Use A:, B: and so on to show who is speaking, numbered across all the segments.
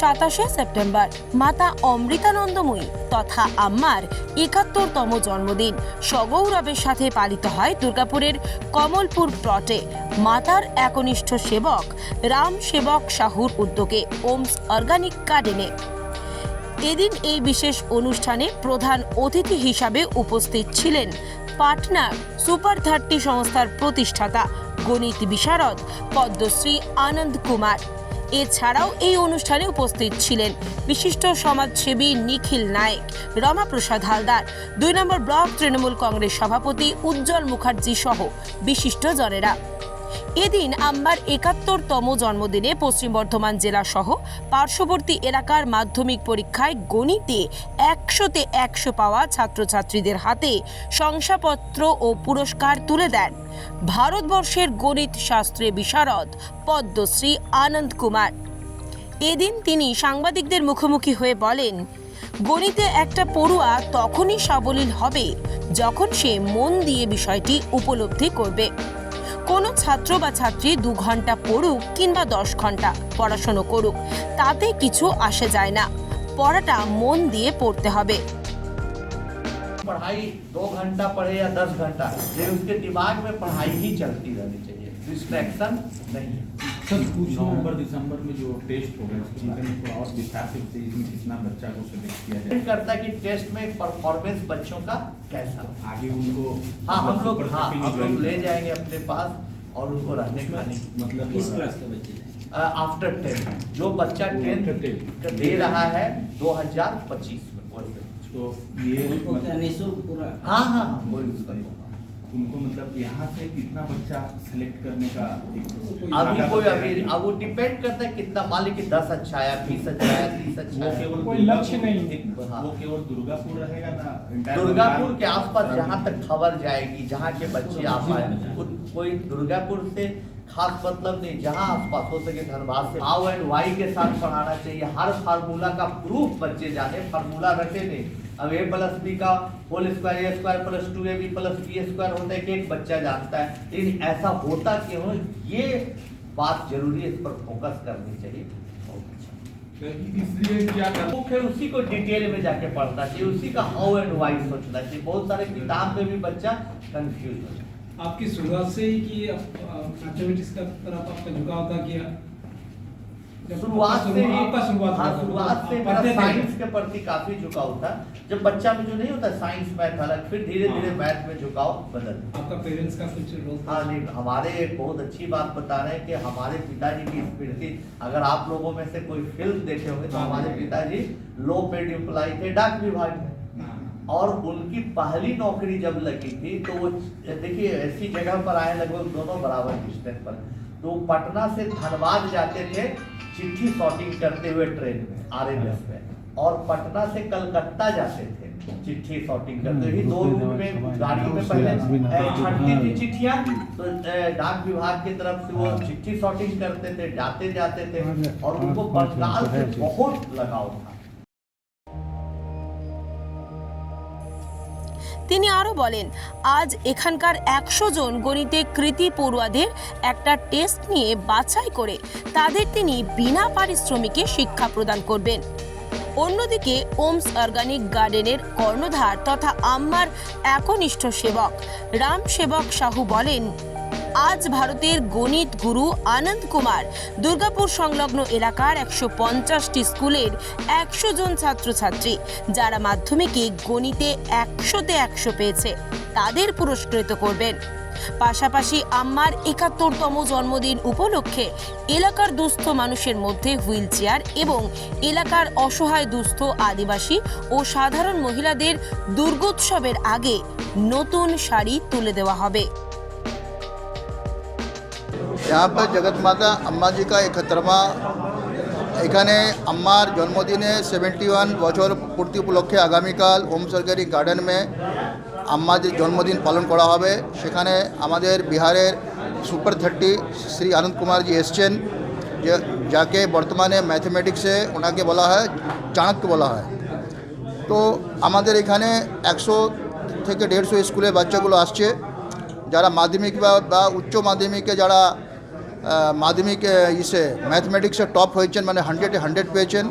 A: সাতাশে সেপ্টেম্বর। মাতা অমৃতানন্দময়ী তথা আম্মার একাত্তরতম জন্মদিন। সগৌরবের সাথে পালিত হয় দুর্গাপুরের কমলপুর প্লটে। মাতার একনিষ্ঠ সেবক রাম সেবক সাহুর উদ্যোগে ওমস অর্গানিক গার্ডেনে। এদিন এই বিশেষ অনুষ্ঠানে প্রধান অতিথি হিসাবে উপস্থিত ছিলেন পাটনা সুপার থার্টি সংস্থার প্রতিষ্ঠাতা গণিত বিশারদ, পদ্মশ্রী আনন্দ কুমার। এছাড়াও এই অনুষ্ঠানে উপস্থিত ছিলেন বিশিষ্ট সমাজসেবী নিখিল নায়েক, রমাপ্রসাদ হালদার, দুই নম্বর ব্লক তৃণমূল কংগ্রেস সভাপতি উজ্জ্বল মুখার্জি সহ বিশিষ্ট জনেরা। এদিন আম্বার একাত্তরতম জন্মদিনে পশ্চিম বর্ধমান জেলা সহ পার্শ্ববর্তী এলাকার মাধ্যমিক পরীক্ষায় গণিতে একশোতে একশো পাওয়া ছাত্রছাত্রীদের হাতে শংসাপত্র ও পুরস্কার তুলে দেন। ভারতবর্ষের গণিত শাস্ত্রে বিশারদ, পদ্মশ্রী আনন্দ কুমার। এদিন তিনি সাংবাদিকদের মুখোমুখি হয়ে বলেন, গণিতে একটা পড়ুয়া তখনই সাবলীল হবে যখন সে মন দিয়ে বিষয়টি উপলব্ধি করবে। কোনো ছাত্র বা ছাত্রী দু ঘন্টা পড়ুক কিংবা দশ ঘন্টা পড়াশোনা করুক তাতে কিছু আসে যায় না পড়াটা মন দিয়ে পড়তে হবে
B: पढ़ाई दो घंटा पढ़े या दस घंटा लेकिन उसके दिमाग में पढ़ाई ही चलती रहनी चाहिए डिस्ट्रैक्शन नहीं
C: सर नवंबर दिसंबर में जो टेस्ट हो गए बारे में थोड़ा और विस्तार से इसमें कितना बच्चा को सेलेक्ट किया जाए।
B: करता है कि टेस्ट में परफॉर्मेंस बच्चों का कैसा?
C: आगे उनको
B: हाँ हम लोग हाँ हम लोग ले जाएँगे अपने पास और उनको रहने खाने
C: मतलब
D: किस क्लास के बच्चे
B: आफ्टर टेंथ जो बच्चा टेंथ दे रहा है दो हज़ार पच्चीस में।
C: तो ये मतलब
D: निःशुल्क
B: हाँ हाँ हाँ।
C: उनको मतलब यहाँ से कितना बच्चा सेलेक्ट करने का
B: अभी कोई अभी अब वो डिपेंड करता है कितना मान लीजिए दस अच्छा आया बीस अच्छा आया तीस अच्छा
C: केवल
E: कोई
C: दुर्गापुर-
E: लक्ष्य नहीं है।
C: वो केवल दुर्गापुर रहेगा ना
B: दुर्गापुर के आसपास। जहाँ तक खबर जाएगी जहाँ के बच्चे आ पाए। कोई दुर्गापुर से खास मतलब नहीं जहाँ आसपास हो सके धनबाद से। हाउ एंड वाई के साथ पढ़ाना चाहिए। हर फार्मूला का प्रूफ बच्चे जाने फार्मूला रटे नहीं अब ए प्लस बी का whole square A square plus two A B plus B square होता है कि एक बच्चा जानता है। लेकिन ऐसा होता क्यों ये बात ज़रूरी है इस पर फोकस करनी चाहिए।
C: इसलिए क्या
B: मुख्य उसी को डिटेल में जाके पढ़ना चाहिए उसी का हाउ एंड वाई सोचना चाहिए। बहुत सारे किताब में भी बच्चा कंफ्यूज हो
E: आपकी शुरुआत से ही कि मैथमेटिक्स का तरफ़ आपका झुकाव था कि
B: शुरुआत से ही
E: आपका शुरुआत
B: हाँ शुरुआत से मेरा साइंस के प्रति काफ़ी झुकाव था। जब बच्चा में जो नहीं होता साइंस मैथ अलग फिर धीरे धीरे। मैथ में झुकाव बदल।
E: आपका पेरेंट्स का कुछ रोल
B: हाँ नहीं हमारे बहुत अच्छी बात बता रहे हैं कि हमारे पिताजी की स्मृति अगर आप लोगों में से कोई फ़िल्म देखे होंगे तो
E: हाँ,
B: हमारे पिताजी लो पेड एम्प्लॉय थे डाक विभाग में। और उनकी पहली नौकरी जब लगी थी तो वो देखिए ऐसी जगह पर आए लगभग दोनों बराबर डिस्टेंस पर। तो पटना से धनबाद जाते थे चिट्ठी सॉर्टिंग करते हुए ट्रेन में आर में। और पटना से कलकत्ता जाते थे चिट्ठी सॉर्टिंग करते हुए। दो रूट में गाड़ियों में पहले छटती थी चिट्ठियाँ तो डाक विभाग की तरफ़ से वो चिट्ठी सॉर्टिंग करते थे जाते जाते थे। और उनको बंगाल से बहुत लगाव था।
A: তিনি আরও বলেন, আজ এখানকার একশো জন গণিতে কৃতি পড়ুয়াদের একটা টেস্ট নিয়ে বাছাই করে তাদের তিনি বিনা পারিশ্রমিকে শিক্ষা প্রদান করবেন। অন্যদিকে, ওমস অর্গানিক গার্ডেনের কর্ণধার তথা আম্মার একনিষ্ঠ সেবক, রাম সেবক সাহু বলেন আজ ভারতের গণিত গুরু আনন্দ কুমার দুর্গাপুর সংলগ্ন এলাকার একশো পঞ্চাশটি স্কুলের একশো জন ছাত্রছাত্রী, যারা মাধ্যমিকে গণিতে একশোতে একশো পেয়েছে, তাদের পুরস্কৃত করবেন। পাশাপাশি আম্মার একাত্তরতম জন্মদিন উপলক্ষে এলাকার দুস্থ মানুষের মধ্যে হুইল চেয়ার এবং এলাকার অসহায় দুস্থ আদিবাসী ও সাধারণ মহিলাদের দুর্গোৎসবের আগে নতুন শাড়ি তুলে দেওয়া হবে।
F: यहाँ पर जगत माता अम्मा जी का একত্রমা এখানে আম্মার জন্মদিনে সেভেন্টি ওয়ান বছর পূর্তি উপলক্ষে আগামীকাল ওম সরকারি গার্ডেনে আম্মাজির জন্মদিন পালন করা হবে সেখানে আমাদের বিহারের সুপার থার্টি শ্রী আনন্দ কুমারজি এসছেন যে যাকে বর্তমানে ম্যাথমেটিক্সে ওনাকে বলা হয় চাণক্য বলা হয় তো আমাদের এখানে একশো থেকে দেড়শো স্কুলের বাচ্চাগুলো আসছে যারা মাধ্যমিক বা বা উচ্চ মাধ্যমিকে যারা আহ, মাধ্যমিক ইসে ম্যাথমেটিক্সে টপ হয়েছেন মানে হান্ড্রেডে হান্ড্রেড পেয়েছেন।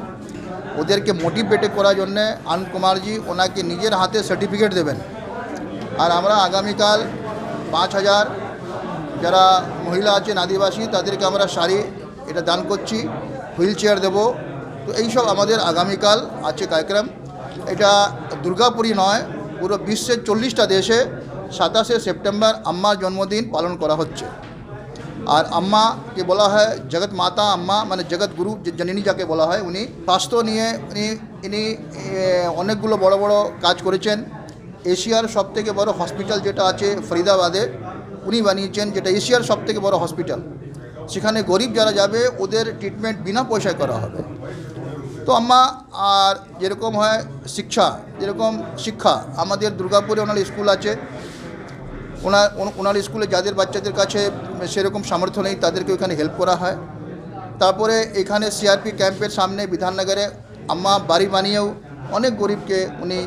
F: ওদেরকে মোটিভেট করার জন্যে আনন্দ কুমারজি ওনাকে নিজের হাতে সার্টিফিকেট দেবেন। আর আমরা আগামীকাল পাঁচ হাজার যারা মহিলা আছেন, আদিবাসী, তাদেরকে আমরা শাড়ি এটা দান করছি, হুইল চেয়ার দেবো। তো এইসব আমাদের আগামীকাল আছে কার্যক্রম। এটা দুর্গাপুরী নয়, পুরো বিশ্বের চল্লিশটা দেশে সাতাশে সেপ্টেম্বর আম্মার জন্মদিন পালন করা হচ্ছে। আর আম্মাকে বলা হয় জগৎ মাতা আম্মা মানে জগৎ গুরু জননী যাকে বলা হয় উনি। স্বাস্থ্য নিয়ে উনি, ইনি অনেকগুলো বড় বড় কাজ করেছেন। এশিয়ার সবথেকে বড় হসপিটাল যেটা আছে ফরিদাবাদে, উনি বানিয়েছেন যেটা এশিয়ার সবথেকে বড় হসপিটাল। সেখানে গরিব যারা যাবে, ওদের ট্রিটমেন্ট বিনা পয়সায় করা হবে। তো আম্মা, আর যেরকম হয় শিক্ষা, যেরকম শিক্ষা, আমাদের দুর্গাপুরে ওনার স্কুল আছে। ওনার ওনার স্কুলে যাদের বাচ্চাদের কাছে সেরকম সামর্থ্য নেই, তাদেরকে ওখানে হেল্প করা হয়। তারপরে এখানে সিআরপি ক্যাম্পের সামনে বিধাননগরে আম্মা বাড়ি বানিয়েও অনেক গরিবকে উনি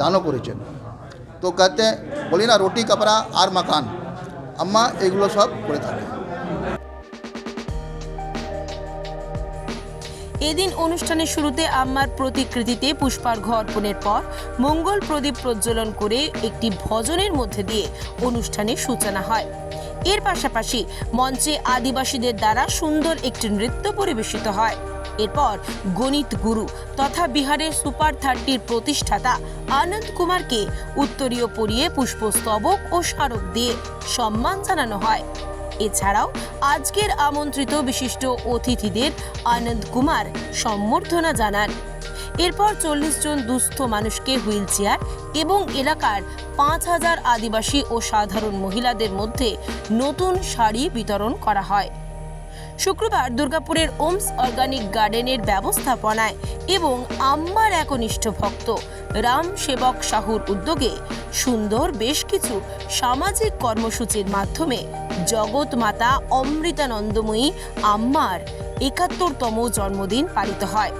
F: দানও করেছেন। তো কাতে বলি না, রুটি, কাপড়া আর মাখান, আম্মা এগুলো সব করে থাকে
A: এদিন অনুষ্ঠানের শুরুতে আম্মার প্রতিকৃতিতে পুষ্পার্ঘ্য অর্পণের পর মঙ্গল প্রদীপ প্রজ্বলন করে একটি ভজনের মধ্যে দিয়ে অনুষ্ঠানের সূচনা হয়। এর পাশাপাশি মঞ্চে আদিবাসীদের দ্বারা সুন্দর একটি নৃত্য পরিবেশিত হয়। এরপর গণিত গুরু তথা বিহারের সুপার থার্টির প্রতিষ্ঠাতা আনন্দ কুমারকে উত্তরীয় পরিয়ে পুষ্পস্তবক ও স্মারক দিয়ে সম্মান জানানো হয়। এছাড়াও আজকের আমন্ত্রিত বিশিষ্ট অতিথিদের আনন্দ কুমার সম্বর্ধনা জানান। এরপর চল্লিশ জন দুস্থ মানুষকে হুইল চেয়ার এবং এলাকার পাঁচ হাজার আদিবাসী ও সাধারণ মহিলাদের মধ্যে নতুন শাড়ি বিতরণ করা হয়। শুক্রবার দুর্গাপুরের ওমস অর্গানিক গার্ডেনের ব্যবস্থাপনায় এবং আম্মার একনিষ্ঠ ভক্ত রাম সেবক সাহুর উদ্যোগে সুন্দর বেশ কিছু সামাজিক কর্মসূচির মাধ্যমে জগৎ মাতা অমৃতানন্দময়ী আম্মার একাত্তরতম জন্মদিন পালিত হয়।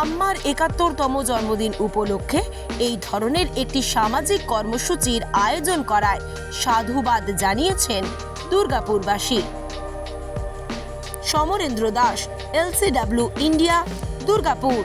A: আম্মার একাত্তরতম জন্মদিন উপলক্ষে এই ধরনের একটি সামাজিক কর্মসূচির আয়োজন করায় সাধুবাদ জানিয়েছেন দুর্গাপুরবাসী। Samarendra Das LCW India Durgapur.